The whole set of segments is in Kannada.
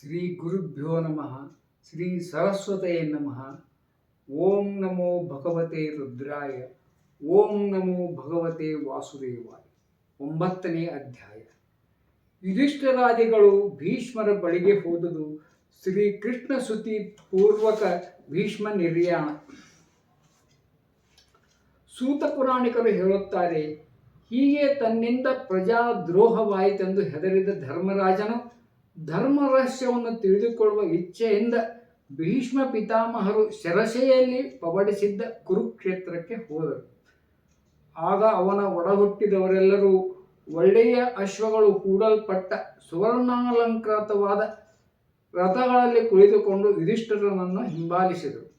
ಶ್ರೀ ಗುರುಭ್ಯೋ ನಮಃ, ಶ್ರೀ ಸರಸ್ವತಯೇ ನಮಃ. ಓಂ ನಮೋ ಭಗವತೆ ರುದ್ರಾಯ, ಓಂ ನಮೋ ಭಗವತೆ ವಾಸುದೇವಾಯ. ಒಂಬತ್ತನೇ ಅಧ್ಯಾಯ. ಯುಧಿಷ್ಠರಾದಿಗಳು ಭೀಷ್ಮರ ಬಳಿಗೆ ಹೋದುದು ಶ್ರೀ ಕೃಷ್ಣ ಸುತಿ ಪೂರ್ವಕ ಭೀಷ್ಮ ನಿರ್ಯಾಣ. ಸೂತ ಪುರಾಣಿಕರು ಹೇಳುತ್ತಾರೆ, ಹೀಗೆ ತನ್ನಿಂದ ಪ್ರಜಾದ್ರೋಹವಾಯಿತೆಂದು ಹೆದರಿದ ಧರ್ಮರಾಜನು ಧರ್ಮ ರಹಸ್ಯವನ್ನು ತಿಳಿದುಕೊಳ್ಳುವ ಇಚ್ಛೆಯಿಂದ ಭೀಷ್ಮ ಪಿತಾಮಹರು ಶರಸೆಯಲ್ಲಿ ಪವಡಿಸಿದ್ದ ಕುರುಕ್ಷೇತ್ರಕ್ಕೆ ಹೋದರು. ಆಗ ಅವನ ಒಡಹುಟ್ಟಿದವರೆಲ್ಲರೂ ಒಳ್ಳೆಯ ಅಶ್ವಗಳು ಹೂಡಲ್ಪಟ್ಟ ಸುವರ್ಣಾಲಂಕೃತವಾದ ರಥಗಳಲ್ಲಿ ಕುಳಿತುಕೊಂಡು ಯುಧಿಷ್ಠರನನ್ನು ಹಿಂಬಾಲಿಸಿದರು.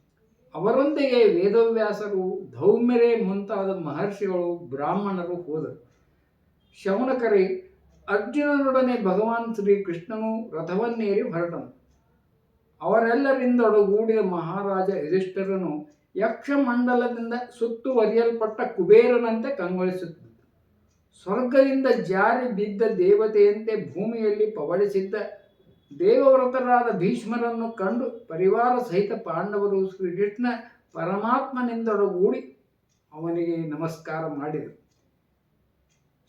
ಅವರೊಂದಿಗೆ ವೇದವ್ಯಾಸರು ಧೌಮ್ಯರೇ ಮುಂತಾದ ಮಹರ್ಷಿಗಳು, ಬ್ರಾಹ್ಮಣರು ಹೋದರು. ಶೌನಕರೇ ಅರ್ಜುನನೊಡನೆ ಭಗವಾನ್ ಶ್ರೀ ಕೃಷ್ಣನು ರಥವನ್ನೇರಿ ಹೊರಟನು. ಅವರೆಲ್ಲರಿಂದೊಡಗೂಡಿದ ಮಹಾರಾಜ ಯುಧಿಷ್ಠಿರನು ಯಕ್ಷಮಂಡಲದಿಂದ ಸುತ್ತುವರಿಯಲ್ಪಟ್ಟ ಕುಬೇರನಂತೆ ಕಂಗೊಳಿಸುತ್ತಿದ್ದ. ಸ್ವರ್ಗದಿಂದ ಜಾರಿ ಬಿದ್ದ ದೇವತೆಯಂತೆ ಭೂಮಿಯಲ್ಲಿ ಪವಡಿಸಿದ್ದ ದೇವವ್ರತರಾದ ಭೀಷ್ಮರನ್ನು ಕಂಡು ಪರಿವಾರ ಸಹಿತ ಪಾಂಡವರು ಶ್ರೀಕೃಷ್ಣ ಪರಮಾತ್ಮನಿಂದೊಡಗೂಡಿ ಅವನಿಗೆ ನಮಸ್ಕಾರ ಮಾಡಿದರು.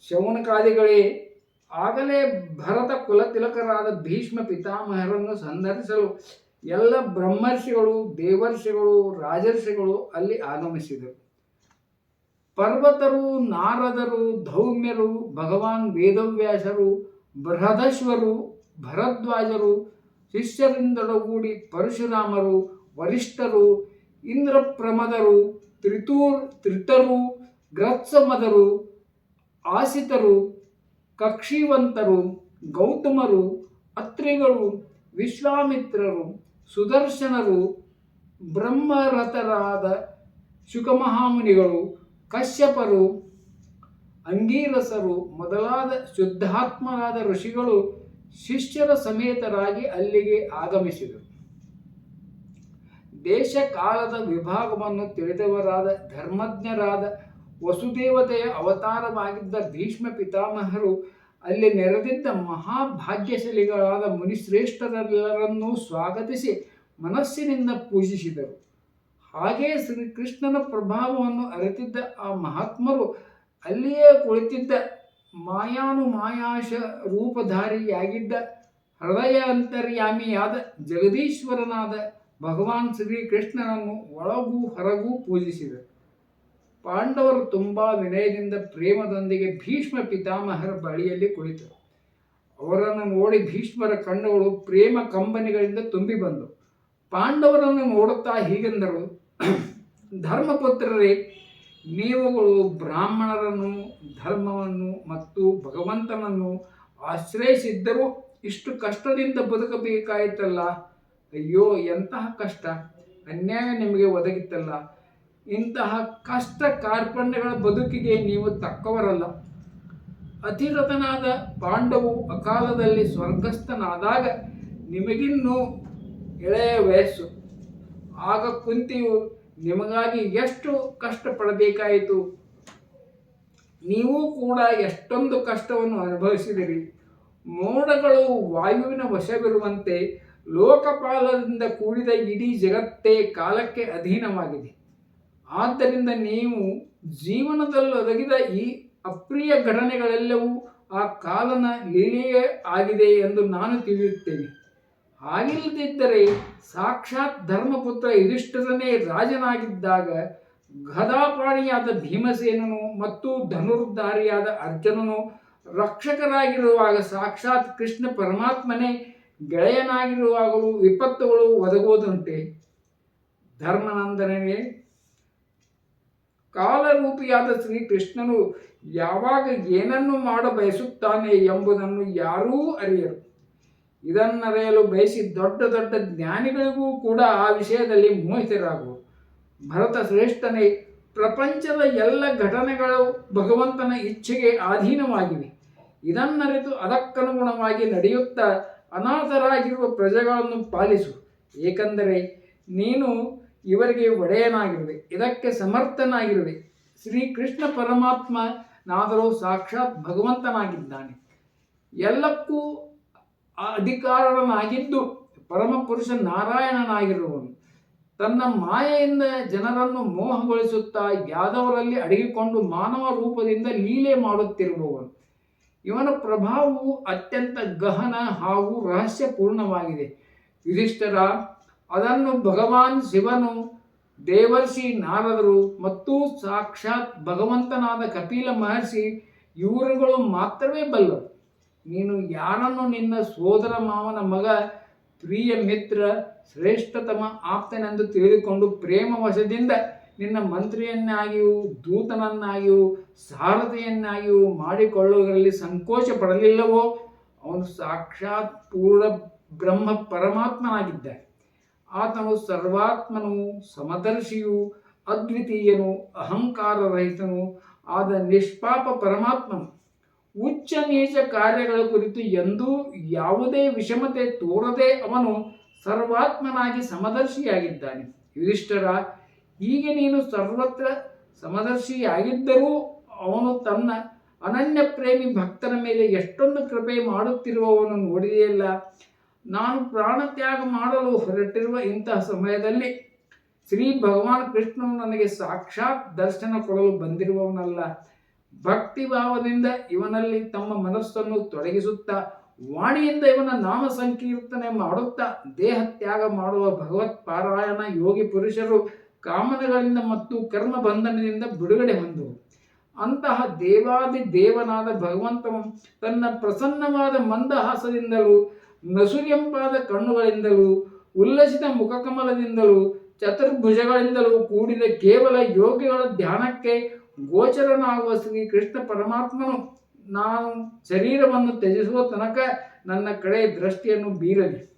ಶೌನಕಾದಿಗಳೇ ಆಗಲೇ ಭರತ ಕುಲ ತಿಲಕರಾದ ಭೀಷ್ಮ ಪಿತಾಮಹರನ್ನು ಸಂದರ್ಶಿಸಲು ಎಲ್ಲ ಬ್ರಹ್ಮರ್ಷಿಗಳು, ದೇವರ್ಷಿಗಳು, ರಾಜರ್ಷಿಗಳು ಅಲ್ಲಿ ಆಗಮಿಸಿದರು. ಪರ್ವತರು, ನಾರದರು, ಧೌಮ್ಯರು, ಭಗವಾನ್ ವೇದವ್ಯಾಸರು, ಬೃಹದಶ್ವರು, ಭರದ್ವಾಜರು ಶಿಷ್ಯರಿಂದೊಡಗೂಡಿ ಪರಶುರಾಮರು, ವರಿಷ್ಠರು, ಇಂದ್ರಪ್ರಮದರು, ತ್ರಿತೂರ್, ತ್ರಿತರು, ಗ್ರತ್ಸಮದರು, ಆಸಿತರು ಕಕ್ಷಿವಂತರು, ಗೌತಮರು, ಅತ್ರಿಗಳು, ವಿಶ್ವಾಮಿತ್ರರು, ಸುದರ್ಶನರು, ಬ್ರಹ್ಮರಥರಾದ ಶುಕಮಹಾಮುನಿಗಳು, ಕಶ್ಯಪರು, ಅಂಗೀರಸರು ಮೊದಲಾದ ಶುದ್ಧಾತ್ಮರಾದ ಋಷಿಗಳು ಶಿಷ್ಯರ ಸಮೇತರಾಗಿ ಅಲ್ಲಿಗೆ ಆಗಮಿಸಿದರು. ದೇಶ ಕಾಲದ ವಿಭಾಗವನ್ನು ತಿಳಿದವರಾದ ಧರ್ಮಜ್ಞರಾದ ವಸುದೇವತೆಯ ಅವತಾರವಾಗಿದ್ದ ಭೀಷ್ಮ ಪಿತಾಮಹರು ಅಲ್ಲಿ ನೆರೆದಿದ್ದ ಮಹಾಭಾಗ್ಯಶಾಲಿಗಳಾದ ಮುನಿಶ್ರೇಷ್ಠರೆಲ್ಲರನ್ನೂ ಸ್ವಾಗತಿಸಿ ಮನಸ್ಸಿನಿಂದ ಪೂಜಿಸಿದರು. ಹಾಗೆಯೇ ಶ್ರೀಕೃಷ್ಣನ ಪ್ರಭಾವವನ್ನು ಅರಿತಿದ್ದ ಆ ಮಹಾತ್ಮರು ಅಲ್ಲಿಯೇ ಕುಳಿತಿದ್ದ ಮಾಯಾನು ಮಾಯಾಶ ರೂಪಧಾರಿಯಾಗಿದ್ದ ಹೃದಯ ಅಂತರ್ಯಾಮಿಯಾದ ಜಗದೀಶ್ವರನಾದ ಭಗವಾನ್ ಶ್ರೀಕೃಷ್ಣನನ್ನು ಒಳಗೂ ಹೊರಗೂ ಪೂಜಿಸಿದರು. ಪಾಂಡವರು ತುಂಬಾ ವಿನಯದಿಂದ ಪ್ರೇಮದೊಂದಿಗೆ ಭೀಷ್ಮ ಪಿತಾಮಹರ ಬಳಿಯಲ್ಲಿ ಕುಳಿತರು. ಅವರನ್ನು ನೋಡಿ ಭೀಷ್ಮರ ಕಣ್ಣುಗಳು ಪ್ರೇಮ ಕಂಬನಿಗಳಿಂದ ತುಂಬಿ ಬಂದವು ಪಾಂಡವರನ್ನು ನೋಡುತ್ತಾ ಹೀಗೆಂದರು, ಧರ್ಮಪುತ್ರರೇ, ನೀವುಗಳು ಬ್ರಾಹ್ಮಣರನ್ನು, ಧರ್ಮವನ್ನು ಮತ್ತು ಭಗವಂತನನ್ನು ಆಶ್ರಯಿಸಿದ್ದರೂ ಇಷ್ಟು ಕಷ್ಟದಿಂದ ಬದುಕಬೇಕಾಯಿತಲ್ಲ? ಅಯ್ಯೋ, ಎಂತಹ ಕಷ್ಟ! ಅನ್ಯಾಯ ನಿಮಗೆ ಒದಗಿತ್ತಲ್ಲ ಇಂತಹ ಕಷ್ಟ ಕಾರ್ಪಣ್ಯಗಳ ಬದುಕಿಗೆ ನೀವು ತಕ್ಕವರಲ್ಲ. ಅತಿರಥನಾದ ಪಾಂಡವು ಅಕಾಲದಲ್ಲಿ ಸ್ವರ್ಗಸ್ಥನಾದಾಗ ನಿಮಗಿನ್ನೂ ಎಳೆಯ ವಯಸ್ಸು. ಆಗ ಕುಂತಿಯು ನಿಮಗಾಗಿ ಎಷ್ಟು ಕಷ್ಟಪಡಬೇಕಾಯಿತು? ನೀವು ಕೂಡ ಎಷ್ಟೊಂದು ಕಷ್ಟವನ್ನು ಅನುಭವಿಸಿದಿರಿ. ಮೋಡಗಳು ವಾಯುವಿನ ವಶವಿರುವಂತೆ ಲೋಕಪಾಲದಿಂದ ಕೂಡಿದ ಇಡೀ ಜಗತ್ತೇ ಕಾಲಕ್ಕೆ ಅಧೀನವಾಗಿದೆ. ಆದ್ದರಿಂದ ನೀವು ಜೀವನದಲ್ಲಿ ಒದಗಿದ ಈ ಅಪ್ರಿಯ ಘಟನೆಗಳೆಲ್ಲವೂ ಆ ಕಾಲನ ಲೀಲೆಯೇ ಆಗಿದೆ ಎಂದು ನಾನು ತಿಳಿಯುತ್ತೇನೆ. ಆಗಿಲ್ಲದಿದ್ದರೆ ಸಾಕ್ಷಾತ್ ಧರ್ಮಪುತ್ರ ಯುಧಿಷ್ಠರನೇ ರಾಜನಾಗಿದ್ದಾಗ ಗದಾಪಾಣಿಯಾದ ಭೀಮಸೇನನು ಮತ್ತು ಧನುರ್ಧಾರಿಯಾದ ಅರ್ಜುನನು ರಕ್ಷಕರಾಗಿರುವಾಗ ಸಾಕ್ಷಾತ್ ಕೃಷ್ಣ ಪರಮಾತ್ಮನೇ ಗೆಳೆಯನಾಗಿರುವಾಗಲೂ ವಿಪತ್ತುಗಳು ಒದಗುವುದುಂಟೆ. ಧರ್ಮನಂದನೇ ಕಾಲರೂಪಿಯಾದ ಶ್ರೀಕೃಷ್ಣನು ಯಾವಾಗ ಏನನ್ನು ಮಾಡ ಬಯಸುತ್ತಾನೆ ಎಂಬುದನ್ನು ಯಾರೂ ಅರಿಯರು. ಇದನ್ನರಿಯಲು ಬಯಸಿ ದೊಡ್ಡ ದೊಡ್ಡ ಜ್ಞಾನಿಗಳಿಗೂ ಕೂಡ ಆ ವಿಷಯದಲ್ಲಿ ಮೋಹಿತರಾಗುವರು. ಭರತ ಶ್ರೇಷ್ಠನೇ, ಪ್ರಪಂಚದ ಎಲ್ಲ ಘಟನೆಗಳು ಭಗವಂತನ ಇಚ್ಛೆಗೆ ಅಧೀನವಾಗಿವೆ. ಇದನ್ನರಿತು ಅದಕ್ಕನುಗುಣವಾಗಿ ನಡೆಯುತ್ತಾ ಅನಾಥರಾಗಿರುವ ಪ್ರಜೆಗಳನ್ನು ಪಾಲಿಸು. ಏಕೆಂದರೆ, ನೀನು ಇವರಿಗೆ ಒಡೆಯನಾಗಿರುವೆ, ಇದಕ್ಕೆ ಸಮರ್ಥನಾಗಿರುವೆ. ಶ್ರೀಕೃಷ್ಣ ಪರಮಾತ್ಮನಾದರೂ ಸಾಕ್ಷಾತ್ ಭಗವಂತನಾಗಿದ್ದಾನೆ. ಎಲ್ಲಕ್ಕೂ ಅಧಿಕಾರನಾಗಿದ್ದು ಪರಮಪುರುಷ ನಾರಾಯಣನಾಗಿರುವನು. ತನ್ನ ಮಾಯೆಯಿಂದ ಜನರನ್ನು ಮೋಹಗೊಳಿಸುತ್ತಾ ಯಾದವರಲ್ಲಿ ಅಡಗಿಕೊಂಡು ಮಾನವ ರೂಪದಿಂದ ಲೀಲೆ ಮಾಡುತ್ತಿರುವವನು. ಇವನ ಪ್ರಭಾವವು ಅತ್ಯಂತ ಗಹನ ಹಾಗೂ ರಹಸ್ಯಪೂರ್ಣವಾಗಿದೆ. ಯುಧಿಷ್ಠರ ಅದನ್ನು ಭಗವಾನ್ ಶಿವನು ದೇವರ್ಷಿ ನಾರದರು ಮತ್ತು ಸಾಕ್ಷಾತ್ ಭಗವಂತನಾದ ಕಪಿಲ ಮಹರ್ಷಿ ಇವರುಗಳು ಮಾತ್ರವೇ ಬಲ್ಲರು. ನೀನು ಯಾರನ್ನು ನಿನ್ನ ಸೋದರ ಮಾವನ ಮಗ ಪ್ರಿಯ ಮಿತ್ರ ಶ್ರೇಷ್ಠತಮ ಆಪ್ತನೆಂದು ತಿಳಿದುಕೊಂಡು ಪ್ರೇಮ ವಶದಿಂದ ನಿನ್ನ ಮಂತ್ರಿಯನ್ನಾಗಿಯೂ ದೂತನನ್ನಾಗಿಯೂ ಸಾರಥಿಯನ್ನಾಗಿಯೂ ಮಾಡಿಕೊಳ್ಳುವುದರಲ್ಲಿ ಸಂಕೋಚ ಪಡಲಿಲ್ಲವೋ ಅವನು ಸಾಕ್ಷಾತ್ ಪೂರ್ಣ ಬ್ರಹ್ಮ ಪರಮಾತ್ಮನಾಗಿದ್ದಾನೆ. ಆತನು ಸರ್ವಾತ್ಮನು, ಸಮದರ್ಶಿಯು, ಅದ್ವಿತೀಯನು, ಅಹಂಕಾರರಹಿತನು, ಆದ ನಿಷ್ಪಾಪ ಪರಮಾತ್ಮನು. ಉಚ್ಚ ನೀಚ ಕಾರ್ಯಗಳ ಕುರಿತು ಎಂದೂ ಯಾವುದೇ ವಿಷಮತೆ ತೋರದೆ ಅವನು ಸರ್ವಾತ್ಮನಾಗಿ ಸಮದರ್ಶಿಯಾಗಿದ್ದಾನೆ. ಯುಧಿಷ್ಠರ, ಹೀಗೆ ನೀನು ಸರ್ವತ್ರ ಸಮದರ್ಶಿಯಾಗಿದ್ದರೂ ಅವನು ತನ್ನ ಅನನ್ಯ ಪ್ರೇಮಿ ಭಕ್ತನ ಮೇಲೆ ಎಷ್ಟೊಂದು ಕೃಪೆ ಮಾಡುತ್ತಿರುವವನು ನೋಡಿದೆಯಲ್ಲ? ನಾನು ಪ್ರಾಣತ್ಯಾಗ ಮಾಡಲು ಹೊರಟಿರುವ ಇಂತಹ ಸಮಯದಲ್ಲಿ ಶ್ರೀ ಭಗವಾನ್ ಕೃಷ್ಣನು ನನಗೆ ಸಾಕ್ಷಾತ್ ದರ್ಶನ ಕೊಡಲು ಬಂದಿರುವವನಲ್ಲ. ಭಕ್ತಿ ಭಾವದಿಂದ ಇವನಲ್ಲಿ ತಮ್ಮ ಮನಸ್ಸನ್ನು ತೊಡಗಿಸುತ್ತಾ, ವಾಣಿಯಿಂದ ಇವನ ನಾಮ ಸಂಕೀರ್ತನೆ ಮಾಡುತ್ತಾ ದೇಹ ತ್ಯಾಗ ಮಾಡುವ ಭಗವತ್ ಪಾರಾಯಣ ಯೋಗಿ ಪುರುಷರು ಕಾಮನೆಗಳಿಂದ ಮತ್ತು ಕರ್ಮ ಬಂಧನದಿಂದ ಬಿಡುಗಡೆ ಹೊಂದುವ ಅಂತಹ ದೇವಾದಿ ದೇವನಾದ ಭಗವಂತನು ತನ್ನ ಪ್ರಸನ್ನವಾದ ಮಂದಹಾಸದಿಂದಲೂ ನಸುಗೆಂಪಾದ ಕಣ್ಣುಗಳಿಂದಲೂ, ಉಲ್ಲಸಿತ ಮುಖಕಮಲದಿಂದಲೂ, ಚತುರ್ಭುಜಗಳಿಂದಲೂ ಕೂಡಿದ ಕೇವಲ ಯೋಗಿಗಳ ಧ್ಯಾನಕ್ಕೆ ಗೋಚರನಾಗುವ ಶ್ರೀ ಕೃಷ್ಣ ಪರಮಾತ್ಮನು. ನಾನು ಶರೀರವನ್ನು ತ್ಯಜಿಸುವ ತನಕ ನನ್ನ ಕಡೆ ದೃಷ್ಟಿಯನ್ನು ಬೀರಲಿ.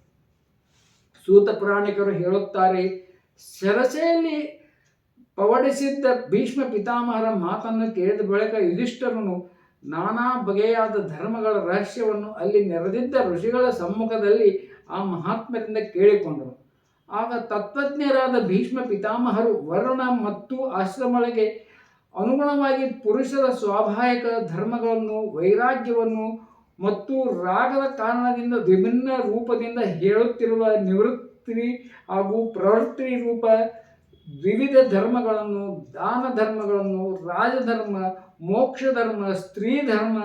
ಸೂತ ಪುರಾಣಿಕರು ಹೇಳುತ್ತಾರೆ ಸರಸೆಯಲ್ಲಿ ಪವಡಿಸಿದ್ದ ಭೀಷ್ಮ ಪಿತಾಮಹರ ಮಾತನ್ನು ಕೇಳಿದ ಬಳಿಕ ಯುಧಿಷ್ಠರನು ನಾನಾ ಬಗೆಯಾದ ಧರ್ಮಗಳ ರಹಸ್ಯವನ್ನು ಅಲ್ಲಿ ನೆರೆದಿದ್ದ ಋಷಿಗಳ ಸಮ್ಮುಖದಲ್ಲಿ ಆ ಮಹಾತ್ಮರಿಂದ ಕೇಳಿಕೊಂಡರು. ಆಗ ತತ್ವಜ್ಞರಾದ ಭೀಷ್ಮ ಪಿತಾಮಹರು ವರ್ಣ ಮತ್ತು ಆಶ್ರಮಗಳಿಗೆ ಅನುಗುಣವಾಗಿ ಪುರುಷರ ಸ್ವಾಭಾವಿಕ ಧರ್ಮಗಳನ್ನು, ವೈರಾಗ್ಯವನ್ನು ಮತ್ತು ರಾಗದ ಕಾರಣದಿಂದ ವಿಭಿನ್ನ ರೂಪದಿಂದ ಹೇಳುತ್ತಿರುವ ನಿವೃತ್ತಿ ಹಾಗೂ ಪ್ರವೃತ್ತಿ ರೂಪ ವಿವಿಧ ಧರ್ಮಗಳನ್ನು, ದಾನ ಧರ್ಮಗಳನ್ನು, ರಾಜಧರ್ಮ, ಮೋಕ್ಷ ಧರ್ಮ, ಸ್ತ್ರೀ ಧರ್ಮ,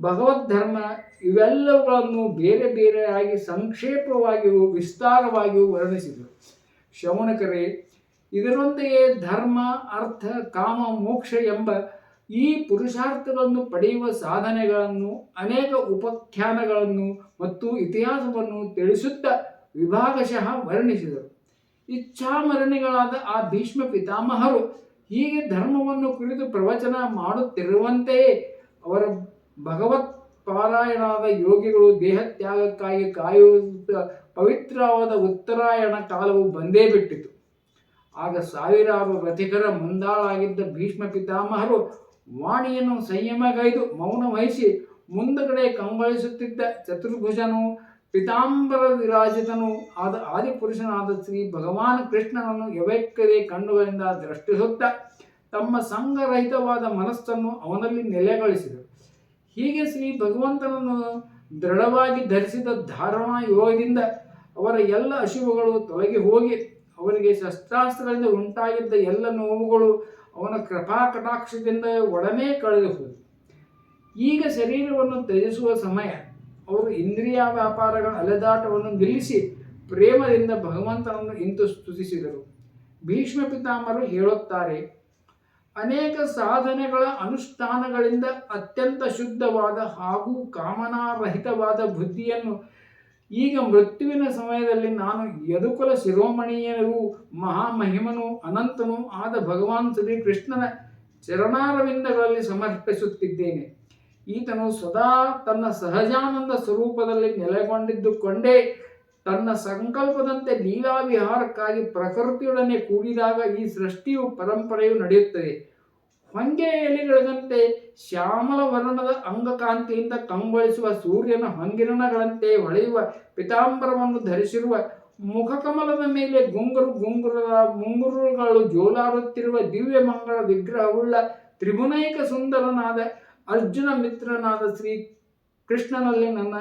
ಭಗವದ್ ಧರ್ಮ ಇವೆಲ್ಲವುಗಳನ್ನು ಬೇರೆ ಬೇರೆಯಾಗಿ ಸಂಕ್ಷೇಪವಾಗಿಯೂ ವಿಸ್ತಾರವಾಗಿಯೂ ವರ್ಣಿಸಿದರು. ಶೌನಕರೇ, ಇದರೊಂದಿಗೆ ಧರ್ಮ, ಅರ್ಥ, ಕಾಮ, ಮೋಕ್ಷ ಎಂಬ ಈ ಪುರುಷಾರ್ಥಗಳನ್ನು ಪಡೆಯುವ ಸಾಧನೆಗಳನ್ನು, ಅನೇಕ ಉಪಖ್ಯಾನಗಳನ್ನು ಮತ್ತು ಇತಿಹಾಸವನ್ನು ತಿಳಿಸುತ್ತಾ ವಿಭಾಗಶಃ ವರ್ಣಿಸಿದರು. ಇಚ್ಛಾಮರಣಿಗಳಾದ ಆ ಭೀಷ್ಮ ಪಿತಾಮಹರು ಹೀಗೆ ಧರ್ಮವನ್ನು ಕುರಿತು ಪ್ರವಚನ ಮಾಡುತ್ತಿರುವಂತೆಯೇ ಅವರ ಭಗವತ್ ಪಾರಾಯಣದ ಯೋಗಿಗಳು ದೇಹತ್ಯಾಗಕ್ಕಾಗಿ ಕಾಯುವ ಪವಿತ್ರವಾದ ಉತ್ತರಾಯಣ ಕಾಲವು ಬಂದೇ ಬಿಟ್ಟಿತು. ಆಗ ಸಾವಿರಾರು ರಥಿಕರ ಮುಂದಾಳಾಗಿದ್ದ ಭೀಷ್ಮ ಪಿತಾಮಹರು ವಾಣಿಯನ್ನು ಸಂಯಮಗೈದು ಮೌನ ವಹಿಸಿ ಮುಂದಗಡೆ ಕಂಬಳಿಸುತ್ತಿದ್ದ ಚತುರ್ಭುಜನು ಪಿತಾಂಬರ ವಿರಾಜಿತನು ಆದ ಆದಿಪುರುಷನಾದ ಶ್ರೀ ಭಗವಾನ್ ಕೃಷ್ಣನನ್ನು ಯವೆಕ್ಕದೆ ಕಣ್ಣುಗಳಿಂದ ದೃಷ್ಟಿಸುತ್ತ ತಮ್ಮ ಸಂಘರಹಿತವಾದ ಮನಸ್ಸನ್ನು ಅವನಲ್ಲಿ ನೆಲೆಗೊಳಿಸಿದರು. ಹೀಗೆ ಶ್ರೀ ಭಗವಂತನನ್ನು ದೃಢವಾಗಿ ಧರಿಸಿದ ಧಾರಣಾ ಯೋಗದಿಂದ ಅವರ ಎಲ್ಲ ಅಶುಭಗಳು ತೊಲಗಿ ಹೋಗಿ ಅವರಿಗೆ ಶಸ್ತ್ರಾಸ್ತ್ರಗಳಿಂದ ಉಂಟಾಗಿದ್ದ ಎಲ್ಲ ನೋವುಗಳು ಅವನ ಕೃಪಾ ಕಟಾಕ್ಷದಿಂದ ಒಡನೆ ಕಳೆದು ಹೋದವು ಈಗ ಶರೀರವನ್ನು ತ್ಯಜಿಸುವ ಸಮಯ. ಅವರು ಇಂದ್ರಿಯ ವ್ಯಾಪಾರಗಳ ಅಲೆದಾಟವನ್ನು ನಿಲ್ಲಿಸಿ ಪ್ರೇಮದಿಂದ ಭಗವಂತನನ್ನು ಇಂತು ಸ್ತುತಿಸಿದರು. ಭೀಷ್ಮ ಪಿತಾಮರು ಹೇಳುತ್ತಾರೆ, ಅನೇಕ ಸಾಧನೆಗಳ ಅನುಷ್ಠಾನಗಳಿಂದ ಅತ್ಯಂತ ಶುದ್ಧವಾದ ಹಾಗೂ ಕಾಮನಾರಹಿತವಾದ ಬುದ್ಧಿಯನ್ನು ಈಗ ಮೃತ್ಯುವಿನ ಸಮಯದಲ್ಲಿ ನಾನು ಯದುಕುಲ ಶಿರೋಮಣಿಯನೂ ಮಹಾಮಹಿಮನು ಅನಂತನೂ ಆದ ಭಗವಾನ್ ಶ್ರೀ ಕೃಷ್ಣನ ಚರಣಾರವಿಂದಗಳಲ್ಲಿ ಸಮರ್ಪಿಸುತ್ತಿದ್ದೇನೆ. ಈತನು ಸದಾ ತನ್ನ ಸಹಜಾನಂದ ಸ್ವರೂಪದಲ್ಲಿ ನೆಲೆಗೊಂಡಿದ್ದುಕೊಂಡೇ ತನ್ನ ಸಂಕಲ್ಪದಂತೆ ಲೀಲಾ ವಿಹಾರಕ್ಕಾಗಿ ಪ್ರಕೃತಿಯೊಡನೆ ಕೂಡಿದಾಗ ಈ ಸೃಷ್ಟಿಯು ಪರಂಪರೆಯು ನಡೆಯುತ್ತದೆ. ಹೊಂಗೆ ಎಲೆಗಳಂತೆ ಶ್ಯಾಮಲ ವರ್ಣದ ಅಂಗಕಾಂತಿಯಿಂದ ಕಂಗೊಳಿಸುವ ಸೂರ್ಯನ ಹೊಂಗಿರಣಗಳಂತೆ ಹೊಳೆಯುವ ಪಿತಾಂಬರವನ್ನು ಧರಿಸಿರುವ ಮುಖಕಮಲದ ಮೇಲೆ ಗುಂಗುರು ಗುಂಗುರದ ಮುಂಗುರುಗಳು ದಿವ್ಯ ಮಂಗಳ ವಿಗ್ರಹವುಳ್ಳ ತ್ರಿಭುನೈಕ ಸುಂದರನಾದ ಅರ್ಜುನ ಮಿತ್ರನಾದ ಶ್ರೀ ಕೃಷ್ಣನಲ್ಲಿ ನನ್ನ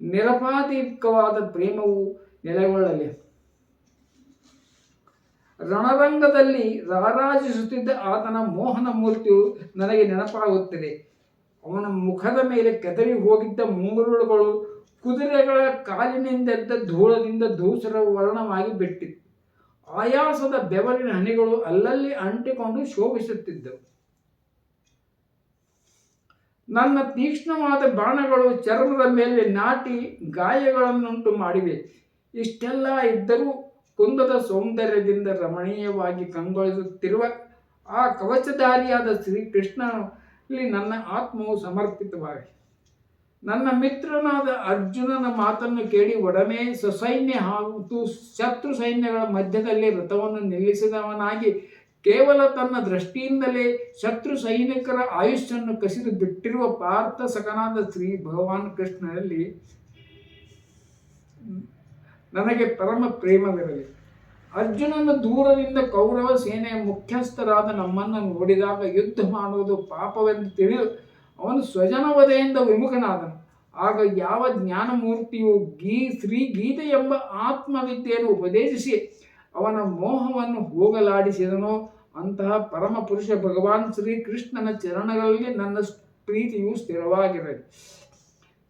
ನಿರಪಾಧಿಕವಾದ ಪ್ರೇಮವು ನೆಲೆಗೊಳ್ಳಲಿ. ರಣರಂಗದಲ್ಲಿ ರಾರಾಜಿಸುತ್ತಿದ್ದ ಆತನ ಮೋಹನ ಮೂರ್ತಿಯು ನನಗೆ ನೆನಪಾಗುತ್ತದೆ. ಅವನ ಮುಖದ ಮೇಲೆ ಕೆದರಿ ಹೋಗಿದ್ದ ಮುಂಗುರುಳುಗಳು ಕುದುರೆಗಳ ಕಾಲಿನಿಂದೆದ್ದ ಧೂಳದಿಂದ ಧೂಸರ ವರ್ಣವಾಗಿ ಬಿಟ್ಟಿತ್ತು. ಆಯಾಸದ ಬೆವರಿನ ಹನಿಗಳು ಅಲ್ಲಲ್ಲಿ ಅಂಟಿಕೊಂಡು ಶೋಭಿಸುತ್ತಿದ್ದವು. ನನ್ನ ತೀಕ್ಷ್ಣವಾದ ಬಾಣಗಳು ಚರ್ಮದ ಮೇಲೆ ನಾಟಿ ಗಾಯಗಳನ್ನುಂಟು ಮಾಡಿವೆ. ಇಷ್ಟೆಲ್ಲ ಇದ್ದರೂ ಕುಂದದ ಸೌಂದರ್ಯದಿಂದ ರಮಣೀಯವಾಗಿ ಕಂಗೊಳಿಸುತ್ತಿರುವ ಆ ಕವಚಧಾರಿಯಾದ ಶ್ರೀಕೃಷ್ಣನಲ್ಲಿ ನನ್ನ ಆತ್ಮವು ಸಮರ್ಪಿತವಾಗಿ ನನ್ನ ಮಿತ್ರನಾದ ಅರ್ಜುನನ ಮಾತನ್ನು ಕೇಳಿ ಒಡನೆ ಸಸೈನ್ಯ ಹಾಗೂ ಶತ್ರು ಸೈನ್ಯಗಳ ಮಧ್ಯದಲ್ಲಿ ರಥವನ್ನು ನಿಲ್ಲಿಸಿದವನಾಗಿ ಕೇವಲ ತನ್ನ ದೃಷ್ಟಿಯಿಂದಲೇ ಶತ್ರು ಸೈನಿಕರ ಆಯುಷ್ಯನ್ನು ಕಸಿದು ಬಿಟ್ಟಿರುವ ಪಾರ್ಥ ಸಕನಾದ ಶ್ರೀ ಭಗವಾನ್ ಕೃಷ್ಣನಲ್ಲಿ ನನಗೆ ಪರಮ ಪ್ರೇಮವಿರಲಿ. ಅರ್ಜುನನ ದೂರದಿಂದ ಕೌರವ ಸೇನೆಯ ಮುಖ್ಯಸ್ಥರಾದ ನಮ್ಮನ್ನು ನೋಡಿದಾಗ ಯುದ್ಧ ಮಾಡುವುದು ಪಾಪವೆಂದು ತಿಳಿದು ಅವನು ಸ್ವಜನವಧೆಯಿಂದ ವಿಮುಖನಾದನು. ಆಗ ಯಾವ ಜ್ಞಾನಮೂರ್ತಿಯು ಗೀ, ಶ್ರೀ ಗೀತೆ ಎಂಬ ಆತ್ಮವಿದ್ಯೆಯನ್ನು ಉಪದೇಶಿಸಿ ಅವನ ಮೋಹವನ್ನು ಹೋಗಲಾಡಿಸಿದನೋ ಅಂತಹ ಪರಮ ಪುರುಷ ಭಗವಾನ್ ಶ್ರೀಕೃಷ್ಣನ ಚರಣಗಳಲ್ಲಿ ನನ್ನ ಪ್ರೀತಿಯು ಸ್ಥಿರವಾಗಿರಲಿ.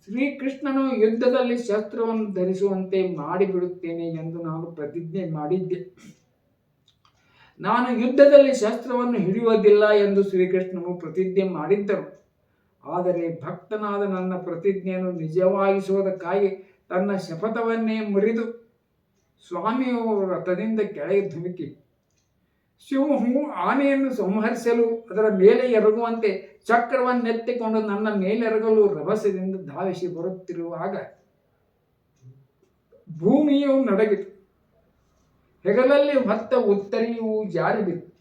ಶ್ರೀಕೃಷ್ಣನು ಯುದ್ಧದಲ್ಲಿ ಶಸ್ತ್ರವನ್ನು ಧರಿಸುವಂತೆ ಮಾಡಿಬಿಡುತ್ತೇನೆ ಎಂದು ನಾನು ಪ್ರತಿಜ್ಞೆ ಮಾಡಿದ್ದೆ. ನಾನು ಯುದ್ಧದಲ್ಲಿ ಶಸ್ತ್ರವನ್ನು ಹಿಡಿಯುವುದಿಲ್ಲ ಎಂದು ಶ್ರೀಕೃಷ್ಣನು ಪ್ರತಿಜ್ಞೆ ಮಾಡಿದ್ದರು. ಆದರೆ ಭಕ್ತನಾದ ನನ್ನ ಪ್ರತಿಜ್ಞೆಯನ್ನು ನಿಜವಾಗಿಸುವುದಕ್ಕಾಗಿ ತನ್ನ ಶಪಥವನ್ನೇ ಮುರಿದು ಸ್ವಾಮಿಯು ರಥದಿಂದ ಕೆಳಗೆ ಧುಮುಕಿ ಶಿವಹು ಆನೆಯನ್ನು ಸಂಹರಿಸಲು ಅದರ ಮೇಲೆ ಎರಗುವಂತೆ ಚಕ್ರವನ್ನೆತ್ತಿಕೊಂಡು ನನ್ನ ಮೇಲೆರಗಲು ರಭಸದಿಂದ ಧಾವಿಸಿ ಬರುತ್ತಿರುವಾಗ ಭೂಮಿಯು ನಡಗಿತು. ಹೆಗಲಲ್ಲಿ ಹೊತ್ತ ಉತ್ತರಿಯು ಜಾರಿ ಬಿತ್ತು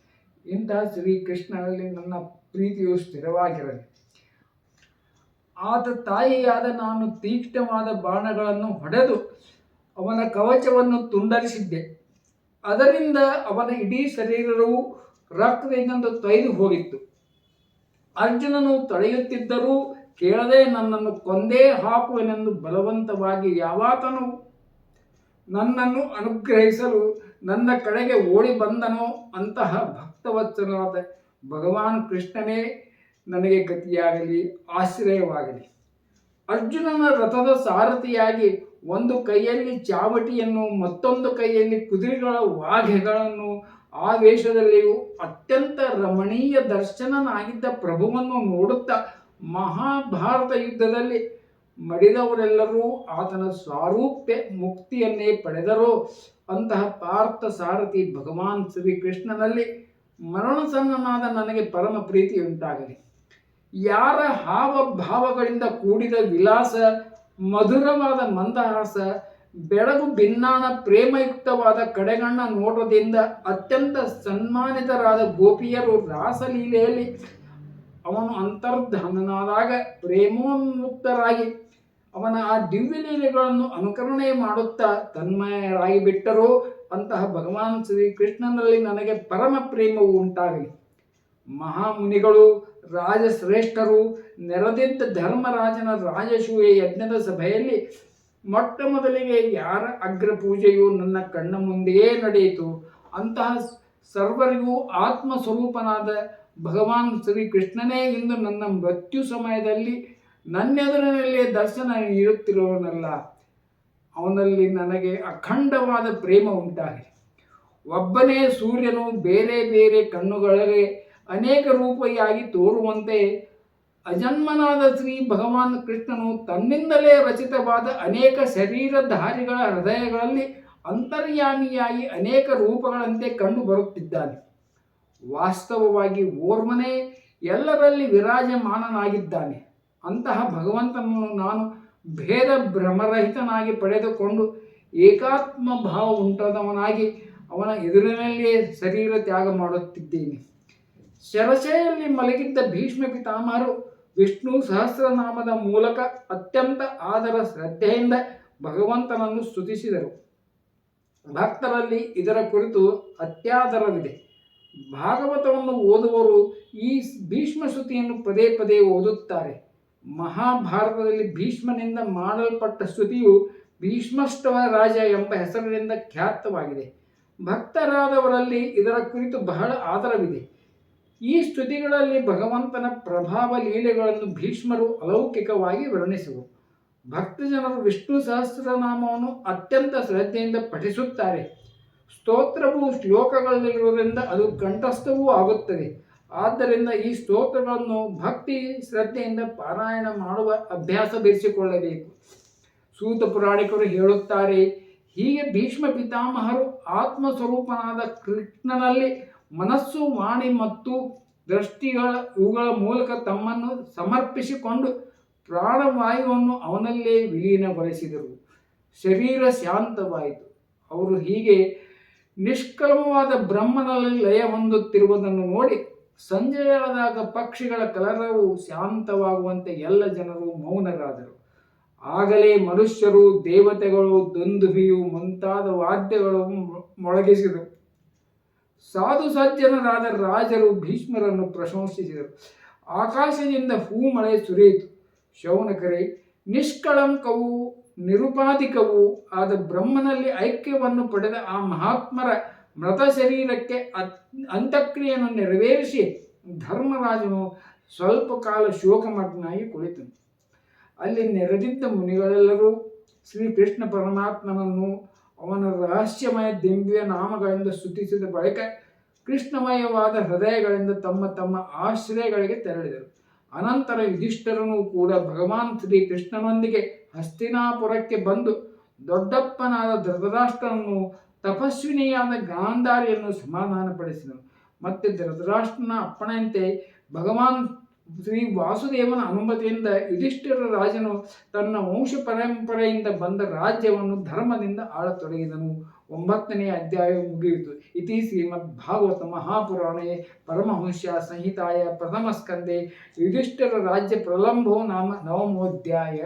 ಇಂತಹ ಶ್ರೀಕೃಷ್ಣನಲ್ಲಿ ನನ್ನ ಪ್ರೀತಿಯು ಸ್ಥಿರವಾಗಿರಲಿ. ಆತ ತಾಯಿಯಾದ ನಾನು ತೀಕ್ಷ್ಣವಾದ ಬಾಣಗಳನ್ನು ಹೊಡೆದು ಅವನ ಕವಚವನ್ನು ತುಂಡರಿಸಿದ್ದೆ. ಅದರಿಂದ ಅವನ ಇಡೀ ಶರೀರವು ರಕ್ತದಿಂದ ತೊಯ್ದು ಹೋಗಿತ್ತು. ಅರ್ಜುನನು ತಡೆಯುತ್ತಿದ್ದರೂ ಕೇಳದೆ ನನ್ನನ್ನು ಕೊಂದೇ ಹಾಕುವೆನೆಂದು ಬಲವಂತವಾಗಿ ಯಾವಾತನು ನನ್ನನ್ನು ಅನುಗ್ರಹಿಸಲು ನನ್ನ ಕಡೆಗೆ ಓಡಿ ಬಂದನೋ ಅಂತಹ ಭಕ್ತವತ್ಸನಾದ ಭಗವಾನ್ ಕೃಷ್ಣನೇ ನನಗೆ ಗತಿಯಾಗಲಿ, ಆಶ್ರಯವಾಗಲಿ. ಅರ್ಜುನನ ರಥದ ಸಾರಥಿಯಾಗಿ ಒಂದು ಕೈಯಲ್ಲಿ ಚಾವಟಿಯನ್ನು, ಮತ್ತೊಂದು ಕೈಯಲ್ಲಿ ಕುದುರೆಗಳ ವಾಘೆಗಳನ್ನು, ಆ ವೇಷದಲ್ಲಿಯೂ ಅತ್ಯಂತ ರಮಣೀಯ ದರ್ಶನನಾಗಿದ್ದ ಪ್ರಭುವನ್ನು ನೋಡುತ್ತಾ ಮಹಾಭಾರತ ಯುದ್ಧದಲ್ಲಿ ಮಡಿದವರೆಲ್ಲರೂ ಆತನ ಸ್ವಾರೂಪ್ಯ ಮುಕ್ತಿಯನ್ನೇ ಪಡೆದರೋ. ಅಂತಹ ಪಾರ್ಥ ಸಾರಥಿ ಭಗವಾನ್ ಶ್ರೀಕೃಷ್ಣನಲ್ಲಿ ಮರಣಸನ್ನನಾದ ನನಗೆ ಪರಮ ಪ್ರೀತಿಯುಂಟಾಗಲಿ ಯಾರ ಹಾವ ಭಾವಗಳಿಂದ ಕೂಡಿದ ವಿಲಾಸ ಮಧುರವಾದ ಮಂದಹಾಸ, ಬೆಳಗು ಭಿನ್ನಾನ ಪ್ರೇಮಯುಕ್ತವಾದ ಕಡೆಗಣ್ಣ ನೋಟದಿಂದ ಅತ್ಯಂತ ಸನ್ಮಾನಿತರಾದ ಗೋಪಿಯರು ರಾಸಲೀಲೆಯಲ್ಲಿ ಅವನು ಅಂತರ್ಧನನಾದಾಗ ಪ್ರೇಮೋನ್ಮುಕ್ತರಾಗಿ ಅವನ ಆ ದಿವ್ಯಲೀಲೆಗಳನ್ನು ಅನುಕರಣೆ ಮಾಡುತ್ತಾ ತನ್ಮಯರಾಗಿ ಬಿಟ್ಟರು. ಅಂತಹ ಭಗವಾನ್ ಶ್ರೀಕೃಷ್ಣನಲ್ಲಿ ನನಗೆ ಪರಮ ಪ್ರೇಮವು ಉಂಟಾಗಲಿ. ಮಹಾಮುನಿಗಳು, ರಾಜಶ್ರೇಷ್ಠರು ನೆರೆದಿದ್ದ ಧರ್ಮರಾಜನ ರಾಜಶೂಯ ಯಜ್ಞದ ಸಭೆಯಲ್ಲಿ ಮೊಟ್ಟ ಮೊದಲಿಗೆ ಯಾರ ಅಗ್ರ ಪೂಜೆಯು ನನ್ನ ಕಣ್ಣ ಮುಂದೆಯೇ ನಡೆಯಿತು. ಅಂತಹ ಸರ್ವರಿಗೂ ಆತ್ಮ ಸ್ವರೂಪನಾದ ಭಗವಾನ್ ಶ್ರೀಕೃಷ್ಣನೇ ಇಂದು ನನ್ನ ಮೃತ್ಯು ಸಮಯದಲ್ಲಿ ನನ್ನೆದುರಿನಲ್ಲೇ ದರ್ಶನ ನೀಡುತ್ತಿರುವವನಲ್ಲ. ಅವನಲ್ಲಿ ನನಗೆ ಅಖಂಡವಾದ ಪ್ರೇಮ ಉಂಟಾಗಿದೆ. ಒಬ್ಬನೇ ಸೂರ್ಯನು ಬೇರೆ ಬೇರೆ ಕಣ್ಣುಗಳಿಗೆ ಅನೇಕ ರೂಪಿಯಾಗಿ ತೋರುವಂತೆ ಅಜನ್ಮನಾದ ಶ್ರೀ ಭಗವಾನ್ ಕೃಷ್ಣನು ತನ್ನಿಂದಲೇ ರಚಿತವಾದ ಅನೇಕ ಶರೀರಧಾರಿಗಳ ಹೃದಯಗಳಲ್ಲಿ ಅಂತರ್ಯಾಮಿಯಾಗಿ ಅನೇಕ ರೂಪಗಳಂತೆ ಕಂಡು ಬರುತ್ತಿದ್ದಾನೆ. ವಾಸ್ತವವಾಗಿ ಓರ್ವನೇ ಎಲ್ಲರಲ್ಲಿ ವಿರಾಜಮಾನನಾಗಿದ್ದಾನೆ. ಅಂತಹ ಭಗವಂತನನ್ನು ನಾನು ಭೇದ ಭ್ರಮರಹಿತನಾಗಿ ಪಡೆದುಕೊಂಡು ಏಕಾತ್ಮ ಭಾವ ಉಂಟಾದವನಾಗಿ ಅವನ ಎದುರಿನಲ್ಲಿಯೇ ಶರೀರ ತ್ಯಾಗ ಮಾಡುತ್ತಿದ್ದೇನೆ. ಶರಸೆಯಲ್ಲಿ ಮಲಗಿದ್ದ ಭೀಷ್ಮ ಪಿತಾಮಹರು ವಿಷ್ಣು ಸಹಸ್ರನಾಮದ ಮೂಲಕ ಅತ್ಯಂತ ಆದರ ಶ್ರದ್ಧೆಯಿಂದ ಭಗವಂತನನ್ನು ಸ್ತುತಿಸಿದರು. ಭಕ್ತರಲ್ಲಿ ಇದರ ಕುರಿತು ಅತ್ಯಾದರವಿದೆ. ಭಾಗವತವನ್ನು ಓದುವರು ಈ ಭೀಷ್ಮ ಸ್ತುತಿಯನ್ನು ಪದೇ ಪದೇ ಓದುತ್ತಾರೆ. ಮಹಾಭಾರತದಲ್ಲಿ ಭೀಷ್ಮನಿಂದ ಮಾಡಲ್ಪಟ್ಟ ಸ್ತುತಿಯು ಭೀಷ್ಮಷ್ಟವ ರಾಜ ಎಂಬ ಹೆಸರಿನಿಂದ ಖ್ಯಾತವಾಗಿದೆ. ಭಕ್ತರಾದವರಲ್ಲಿ ಇದರ ಕುರಿತು ಬಹಳ ಆದರವಿದೆ. ಈ ಸ್ತುತಿಗಳಲ್ಲಿ ಭಗವಂತನ ಪ್ರಭಾವ ಲೀಲೆಗಳನ್ನು ಭೀಷ್ಮರು ಅಲೌಕಿಕವಾಗಿ ವರ್ಣಿಸುವರು. ಭಕ್ತಜನರು ವಿಷ್ಣು ಸಹಸ್ರನಾಮವನ್ನು ಅತ್ಯಂತ ಶ್ರದ್ಧೆಯಿಂದ ಪಠಿಸುತ್ತಾರೆ. ಸ್ತೋತ್ರವು ಶ್ಲೋಕಗಳಲ್ಲಿರುವುದರಿಂದ ಅದು ಕಂಠಸ್ಥವೂ ಆಗುತ್ತದೆ. ಆದ್ದರಿಂದ ಈ ಸ್ತೋತ್ರಗಳನ್ನು ಭಕ್ತಿ ಶ್ರದ್ಧೆಯಿಂದ ಪಾರಾಯಣ ಮಾಡುವ ಅಭ್ಯಾಸ ಬೆಳೆಸಿಕೊಳ್ಳಬೇಕು ಸೂತ ಪುರಾಣಿಕರು ಹೇಳುತ್ತಾರೆ, ಹೀಗೆ ಭೀಷ್ಮ ಪಿತಾಮಹರು ಆತ್ಮಸ್ವರೂಪನಾದ ಕೃಷ್ಣನಲ್ಲಿ ಮನಸ್ಸು, ವಾಣಿ ಮತ್ತು ದೃಷ್ಟಿಗಳ ಇವುಗಳ ಮೂಲಕ ತಮ್ಮನ್ನು ಸಮರ್ಪಿಸಿಕೊಂಡು ಪ್ರಾಣವಾಯುವನ್ನು ಅವನಲ್ಲೇ ವಿಲೀನಗೊಳಿಸಿದರು. ಶರೀರ ಶಾಂತವಾಯಿತು. ಅವರು ಹೀಗೆ ನಿಷ್ಕ್ರಮವಾದ ಬ್ರಹ್ಮನಲ್ಲಿ ಲಯ ಹೊಂದುತ್ತಿರುವುದನ್ನು ನೋಡಿ ಸಂಜೆಯಾದಾಗ ಪಕ್ಷಿಗಳ ಕಲರವು ಶಾಂತವಾಗುವಂತೆ ಎಲ್ಲ ಜನರು ಮೌನರಾದರು. ಆಗಲೇ ಮನುಷ್ಯರು ದೇವತೆಗಳು ದುಂದುಭಿಯು ಮುಂತಾದ ವಾದ್ಯಗಳು ಮೊಳಗಿಸಿದರು. ಸಾಧು ಸಜ್ಜನರಾದ ರಾಜರು ಭೀಷ್ಮರನ್ನು ಪ್ರಶಂಸಿಸಿದರು. ಆಕಾಶದಿಂದ ಹೂಮಳೆ ಸುರಿಯಿತು. ಶೌನಕರೇ, ನಿಷ್ಕಳಂಕವು ನಿರುಪಾಧಿಕವೂ ಆದ ಬ್ರಹ್ಮನಲ್ಲಿ ಐಕ್ಯವನ್ನು ಪಡೆದ ಆ ಮಹಾತ್ಮರ ಮೃತ ಶರೀರಕ್ಕೆ ಅಂತ್ಯಕ್ರಿಯೆಯನ್ನು ನೆರವೇರಿಸಿ ಧರ್ಮರಾಜನು ಸ್ವಲ್ಪ ಕಾಲ ಶೋಕಮಗ್ನಾಗಿ ಕುಳಿತನು. ಅಲ್ಲಿ ನೆರೆದಿದ್ದ ಮುನಿಗಳೆಲ್ಲರೂ ಶ್ರೀಕೃಷ್ಣ ಪರಮಾತ್ಮನನ್ನು ಅವನ ರಹಸ್ಯಮಯ ದಿವ್ಯ ನಾಮಗಳಿಂದ ಸ್ತುತಿಸಿದ ಬಳಿಕ ಕೃಷ್ಣಮಯವಾದ ಹೃದಯಗಳಿಂದ ತಮ್ಮ ತಮ್ಮ ಆಶ್ರಯಗಳಿಗೆ ತೆರಳಿದರು. ಅನಂತರ ಯುಧಿಷ್ಠರನು ಕೂಡ ಭಗವಾನ್ ಶ್ರೀ ಕೃಷ್ಣನೊಂದಿಗೆ ಹಸ್ತಿನಾಪುರಕ್ಕೆ ಬಂದು ದೊಡ್ಡಪ್ಪನಾದ ಧೃತರಾಷ್ಟ್ರನನ್ನು ತಪಸ್ವಿನಿಯಾದ ಗಾಂಧಾರಿಯನ್ನು ಸಮಾಧಾನಪಡಿಸಿದನು. ಮತ್ತೆ ಧೃತರಾಷ್ಟ್ರನ ಅಪ್ಪಣೆಯಂತೆ ಭಗವಾನ್ ಶ್ರೀ ವಾಸುದೇವನ ಅನುಮತಿಯಿಂದ ಯುಧಿಷ್ಠಿರ ರಾಜನು ತನ್ನ ವಂಶ ಪರಂಪರೆಯಿಂದ ಬಂದ ರಾಜ್ಯವನ್ನು ಧರ್ಮದಿಂದ ಆಳತೊಡಗಿದನು. ಒಂಬತ್ತನೆಯ ಅಧ್ಯಾಯ ಮುಗಿಯಿತು. ಇತಿ ಶ್ರೀಮದ್ ಭಾಗವತ ಮಹಾಪುರಾಣೆ ಪರಮಹಂಸ ಸಂಹಿತಾಯ ಪ್ರಥಮ ಸ್ಕಂದೆ ಯುಧಿಷ್ಠಿರ ರಾಜ್ಯ ಪ್ರಲಂಭೋ ನಾಮ ನವಮೋಧ್ಯಾಯ.